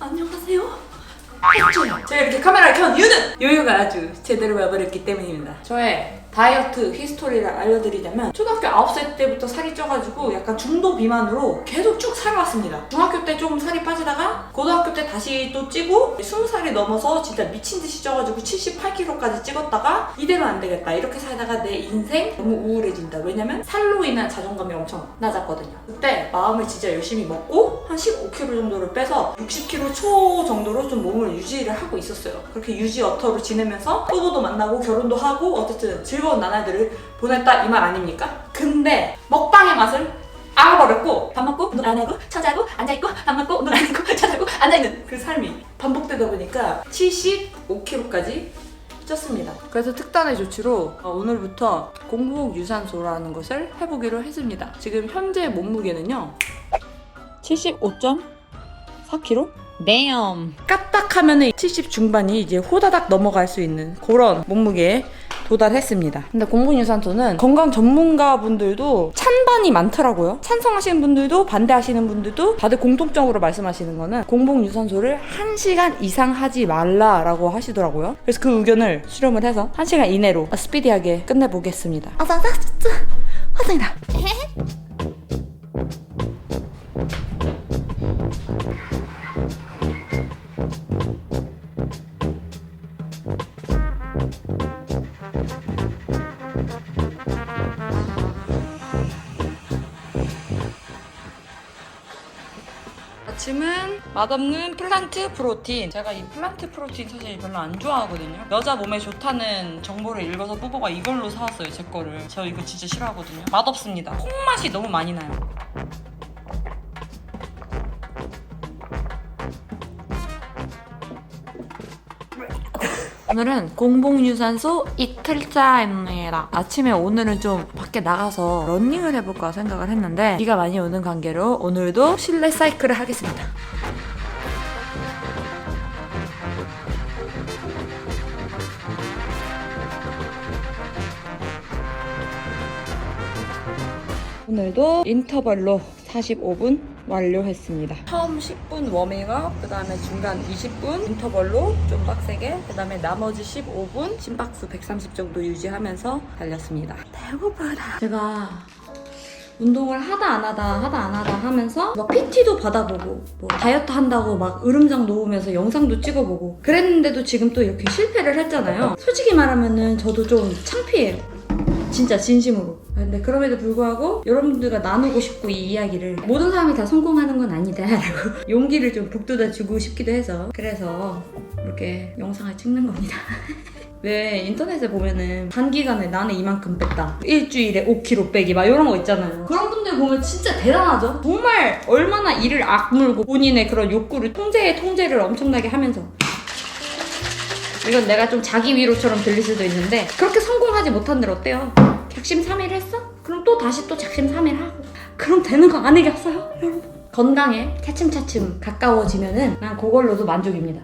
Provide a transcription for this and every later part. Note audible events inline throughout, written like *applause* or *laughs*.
안녕하세요. 제가 이렇게 카메라를 켠 이유는 요요가 아주 제대로 와버렸기 때문입니다. 저의 다이어트 히스토리를 알려드리자면 초등학교 9살 때부터 살이 쪄가지고 약간 중도 비만으로 계속 쭉 살아왔습니다. 중학교 때 조금 살이 빠지다가 고등학교 때 다시 또 찌고 20살이 넘어서 진짜 미친 듯이 쪄가지고 78kg까지 찍었다가 이대로 안 되겠다 이렇게 살다가 내 인생 너무 우울해진다. 왜냐면 살로 인한 자존감이 엄청 낮았거든요. 그때 마음을 진짜 열심히 먹고 한 15kg 정도를 빼서 60kg 초 정도로 좀 몸을 유지를 하고 있었어요. 그렇게 유지 어터로 지내면서 부부도 만나고 결혼도 하고 어쨌든 즐거운 나날들을 보냈다 이 말 아닙니까? 근데 먹방의 맛을 알아버렸고 밥 먹고 운동 안 하고 찾아고 앉아있고 밥 먹고 운동 안 하고 *laughs* 찾아고 앉아있는 그 삶이 반복되다 보니까 75kg까지 쪘습니다. 그래서 특단의 조치로 어, 오늘부터 공복 유산소라는 것을 해보기로 했습니다. 지금 현재 몸무게는요 75.4kg? 네엄 까딱하면은 70 중반이 이제 호다닥 넘어갈 수 있는 그런 몸무게에 도달했습니다. 근데 공복유산소는 건강 전문가분들도 찬반이 많더라고요. 찬성하시는 분들도 반대하시는 분들도 다들 공통적으로 말씀하시는 거는 공복유산소를 1시간 이상 하지 말라라고 하시더라고요. 그래서 그 의견을 수렴을 해서 1시간 이내로 스피디하게 끝내보겠습니다. 아싸, *laughs* 화장이다. 아침은 맛없는 플란트 프로틴. 제가 이 플란트 프로틴 사실 별로 안 좋아하거든요. 여자 몸에 좋다는 정보를 읽어서 뽀뽀가 이걸로 사왔어요, 제 거를. 저 이거 진짜 싫어하거든요. 맛없습니다. 콩맛이 너무 많이 나요. 오늘은 공복유산소 이틀차입니다. 아침에 오늘은 좀 밖에 나가서 러닝을 해볼까 생각을 했는데 비가 많이 오는 관계로 오늘도 실내 사이클을 하겠습니다. 오늘도 인터벌로 45분 완료했습니다. 처음 10분 워밍업, 그 다음에 중간 20분 인터벌로 좀 빡세게, 그 다음에 나머지 15분 심박수 130 정도 유지하면서 달렸습니다. 배고프다. 제가 운동을 하다 안 하다 하다 안 하다 하면서 막 PT도 받아보고 뭐 다이어트 한다고 막 으름장 놓으면서 영상도 찍어보고 그랬는데도 지금 또 이렇게 실패를 했잖아요. 솔직히 말하면은 저도 좀 창피해요. 진짜 진심으로. 근데 그럼에도 불구하고 여러분들과 나누고 싶고 이 이야기를 모든 사람이 다 성공하는 건 아니다라고 *laughs* 용기를 좀 북돋아 주고 싶기도 해서 그래서 이렇게 영상을 찍는 겁니다. *laughs* 왜 인터넷에 보면은 단기간에 나는 이만큼 뺐다. 일주일에 5kg 빼기 막 이런 거 있잖아요. 그런 분들 보면 진짜 대단하죠? 정말 얼마나 이를 악물고 본인의 그런 욕구를 통제에 통제를 엄청나게 하면서 이건 내가 좀 자기 위로처럼 들릴 수도 있는데 그렇게 성공하지 못한들 어때요? 작심 삼일 했어? 그럼 또 다시 또 작심 삼일 하고 그럼 되는 거 아니겠어요? 여러분 건강에 차츰차츰 가까워지면은 난 그걸로도 만족입니다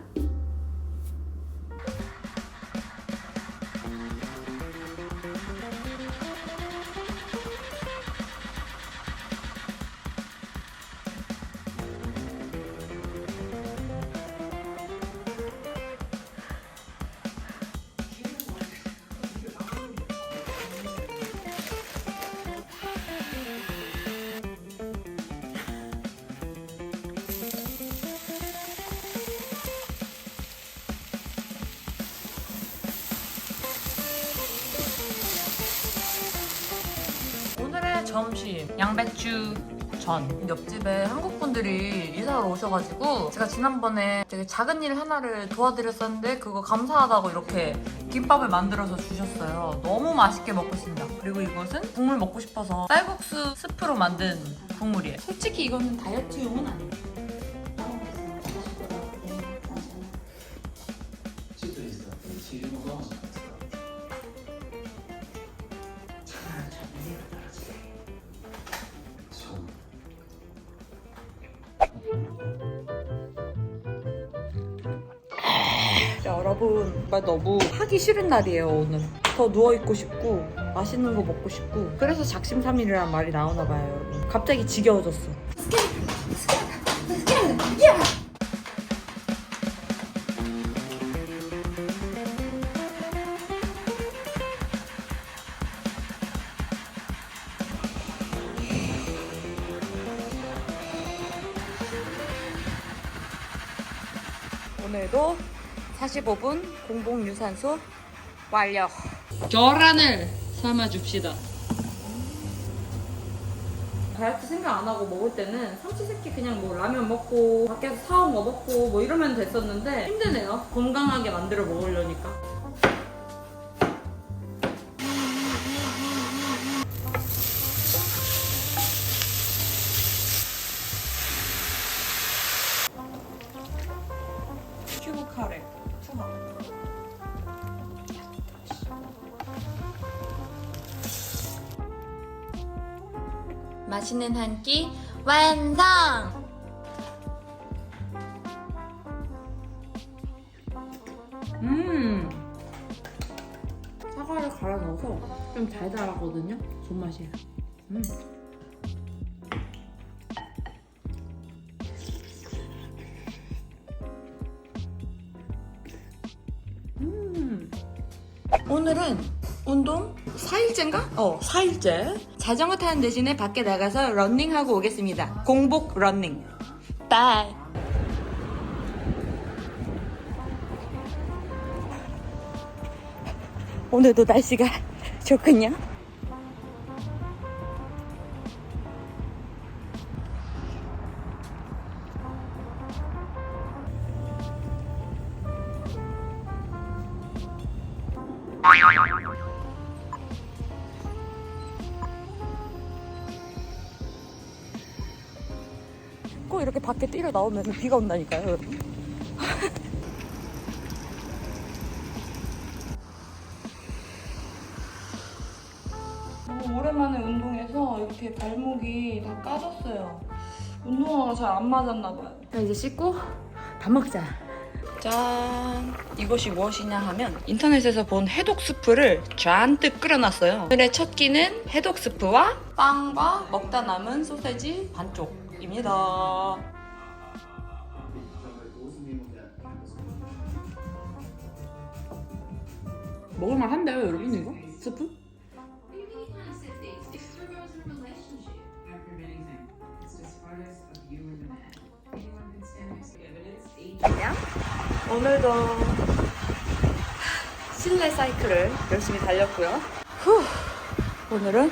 점심 양배추 전. 옆집에 한국 분들이 이사를 오셔가지고 제가 지난번에 되게 작은 일 하나를 도와드렸었는데 그거 감사하다고 이렇게 김밥을 만들어서 주셨어요. 너무 맛있게 먹고 있습니다. 그리고 이것은 국물 먹고 싶어서 쌀국수 스프로 만든 국물이에요. 솔직히 이거는 다이어트용은 아니에요 여러분 정말 너무 하기 싫은 날이에요 오늘. 더 누워있고 싶고 맛있는 거 먹고 싶고. 그래서 작심삼일이란 말이 나오나 봐요 여러분. 갑자기 지겨워졌어. 오늘도 45분 공복 유산소 완료. 계란을 삶아 줍시다. 다이어트 생각 안 하고 먹을 때는 삼시세끼 그냥 뭐 라면 먹고 밖에서 사온 거 먹고 뭐 이러면 됐었는데 힘드네요. 건강하게 만들어 먹으려니까. 맛있는 한 끼 완성! 음! 사과를 갈아 넣어서 좀 달달하거든요? 존맛이에요. 음. 음. 오늘은 운동 4일째인가? 어, 4일째. 자전거 타는 대신에 밖에 나가서 런닝하고 오겠습니다. 공복 런닝. 빠이. 오늘도 날씨가 좋군요. 꼭 이렇게 밖에 뛰러 나오면 비가 온다니까요, 여러분. 오랜만에 운동해서 이렇게 발목이 다 까졌어요. 운동화가 잘 안 맞았나 봐요. 자, 이제 씻고 밥 먹자. 짠! 이것이 무엇이냐 하면 인터넷에서 본 해독 스프를 잔뜩 끓여놨어요. 오늘의 첫 끼는 해독 스프와 빵과 먹다 남은 소세지 반쪽 입니다. 먹을만 한데요, 여러분 이거? 스프? 안녕. 오늘도 실내 사이클을 열심히 달렸고요. 후. 오늘은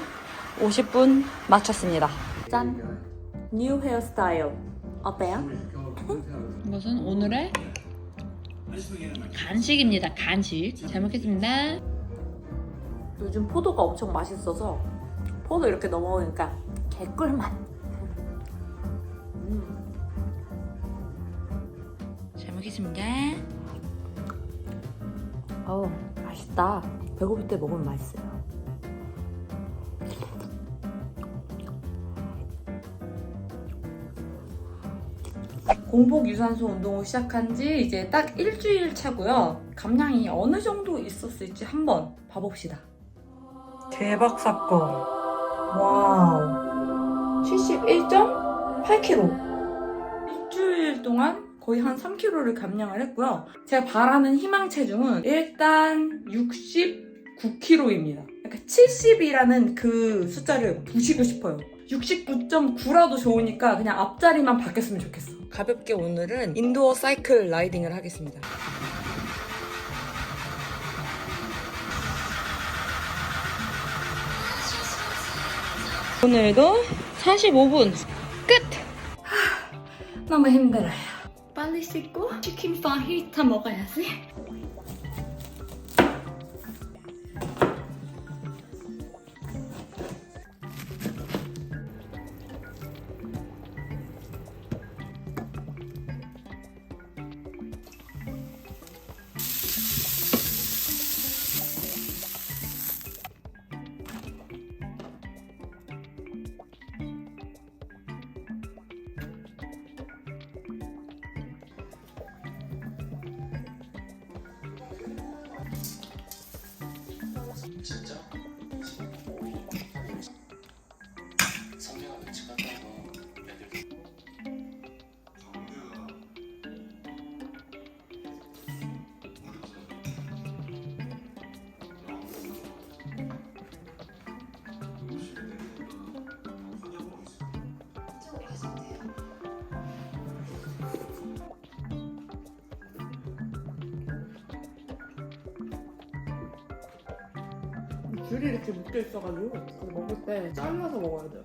50분 마쳤습니다. 짠. 뉴 헤어스타일. 어때요? 이것은 오늘의 간식입니다. 간식. 잘 먹겠습니다. 요즘 포도가 엄청 맛있어서 포도 이렇게 넣어 먹으니까 개꿀맛. 음. 잘 먹겠습니다. 어우, 맛있다. 배고플 때 먹으면 맛있어요. 공복 유산소 운동을 시작한 지 이제 딱 일주일 차고요. 감량이 어느 정도 있었을지 한번 봐봅시다. 대박 사건. 와우. 71.8kg. 일주일 동안 거의 한 3kg를 감량을 했고요. 제가 바라는 희망 체중은 일단 69kg입니다. 그러니까 70이라는 그 숫자를 부시고 싶어요. 69.9라도 좋으니까 그냥 앞자리만 바뀌었으면 좋겠어. 가볍게 오늘은 인도어 사이클 라이딩을 하겠습니다. 오늘도 45분 끝! 너무 힘들어요. 빨리 씻고 치킨 파히타 먹어야지. 줄이 이렇게 묶여 있어가지고 먹을 때 잘라서 먹어야 돼요.